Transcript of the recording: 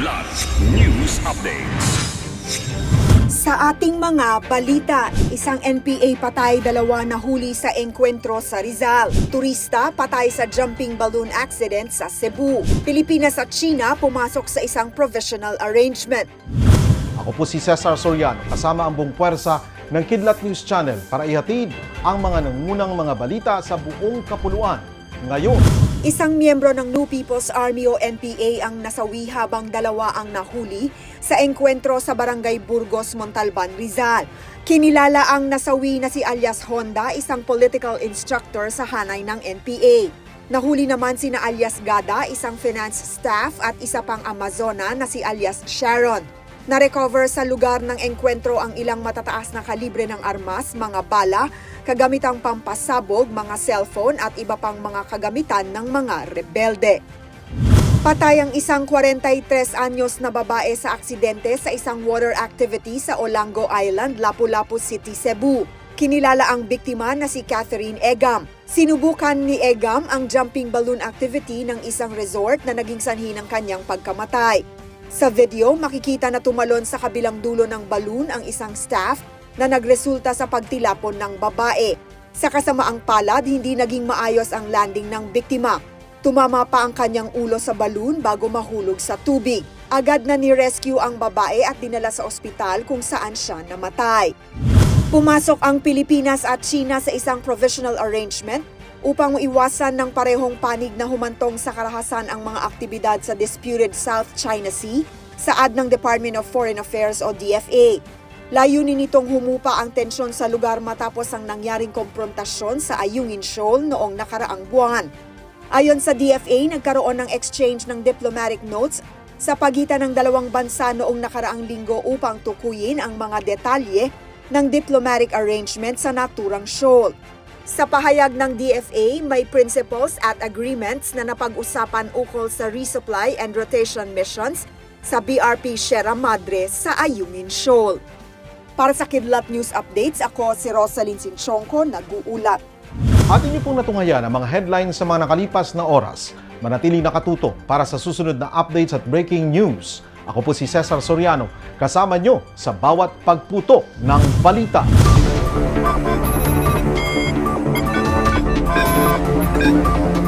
Kidlat News Updates. Sa ating mga balita, isang NPA patay dalawa na huli sa engkwentro sa Rizal. Turista patay sa jumping balloon accident sa Cebu. Pilipinas at China pumasok sa isang provisional arrangement. Ako po si Cesar Soriano kasama ang buong puwersa ng Kidlat News Channel para ihatid ang mga nangunang mga balita sa buong kapuluan. Ngayon, Isang miyembro ng New People's Army o NPA ang nasawi habang dalawa ang nahuli sa engkwentro sa Barangay Burgos, Montalban, Rizal. Kinilala ang nasawi na si alias Honda, isang political instructor sa hanay ng NPA. Nahuli naman sina alias Gada, isang finance staff at isa pang Amazona na si alias Sharon. Na-recover sa lugar ng engkwentro ang ilang matataas na kalibre ng armas, mga bala, kagamitang pampasabog, mga cellphone at iba pang mga kagamitan ng mga rebelde. Patay ang isang 43 anyos na babae sa aksidente sa isang water activity sa Olango Island, Lapu-Lapu City, Cebu. Kinilala ang biktima na si Catherine Egam. Sinubukan ni Egam ang jumping balloon activity ng isang resort na naging sanhi ng kanyang pagkamatay. Sa video, makikita na tumalon sa kabilang dulo ng balloon ang isang staff na nagresulta sa pagtilapon ng babae. Sa kasamaang palad, hindi naging maayos ang landing ng biktima. Tumama pa ang kanyang ulo sa balloon bago mahulog sa tubig. Agad na ni-rescue ang babae at dinala sa ospital kung saan siya namatay. Pumasok ang Pilipinas at China sa isang provisional arrangement upang iwasan ng parehong panig na humantong sa karahasan ang mga aktibidad sa disputed South China Sea, saad ng Department of Foreign Affairs o DFA. Layunin nitong humupa ang tensyon sa lugar matapos ang nangyaring komprontasyon sa Ayungin Shoal noong nakaraang buwan. Ayon sa DFA, nagkaroon ng exchange ng diplomatic notes sa pagitan ng dalawang bansa noong nakaraang linggo upang tukuyin ang mga detalye ng diplomatic arrangement sa naturang shoal. Sa pahayag ng DFA, may principles at agreements na napag-usapan ukol sa resupply and rotation missions sa BRP Sierra Madre sa Ayungin Shoal. Para sa Kidlat News Updates, ako si Rosalyn Sinchonko, nag-uulat. atin niyo pong natungayan ang mga headlines sa mga nakalipas na oras. Manatili nakatuto para sa susunod na updates at breaking news. Ako po si Cesar Soriano, kasama nyo sa bawat pagputo ng balita. Thank you.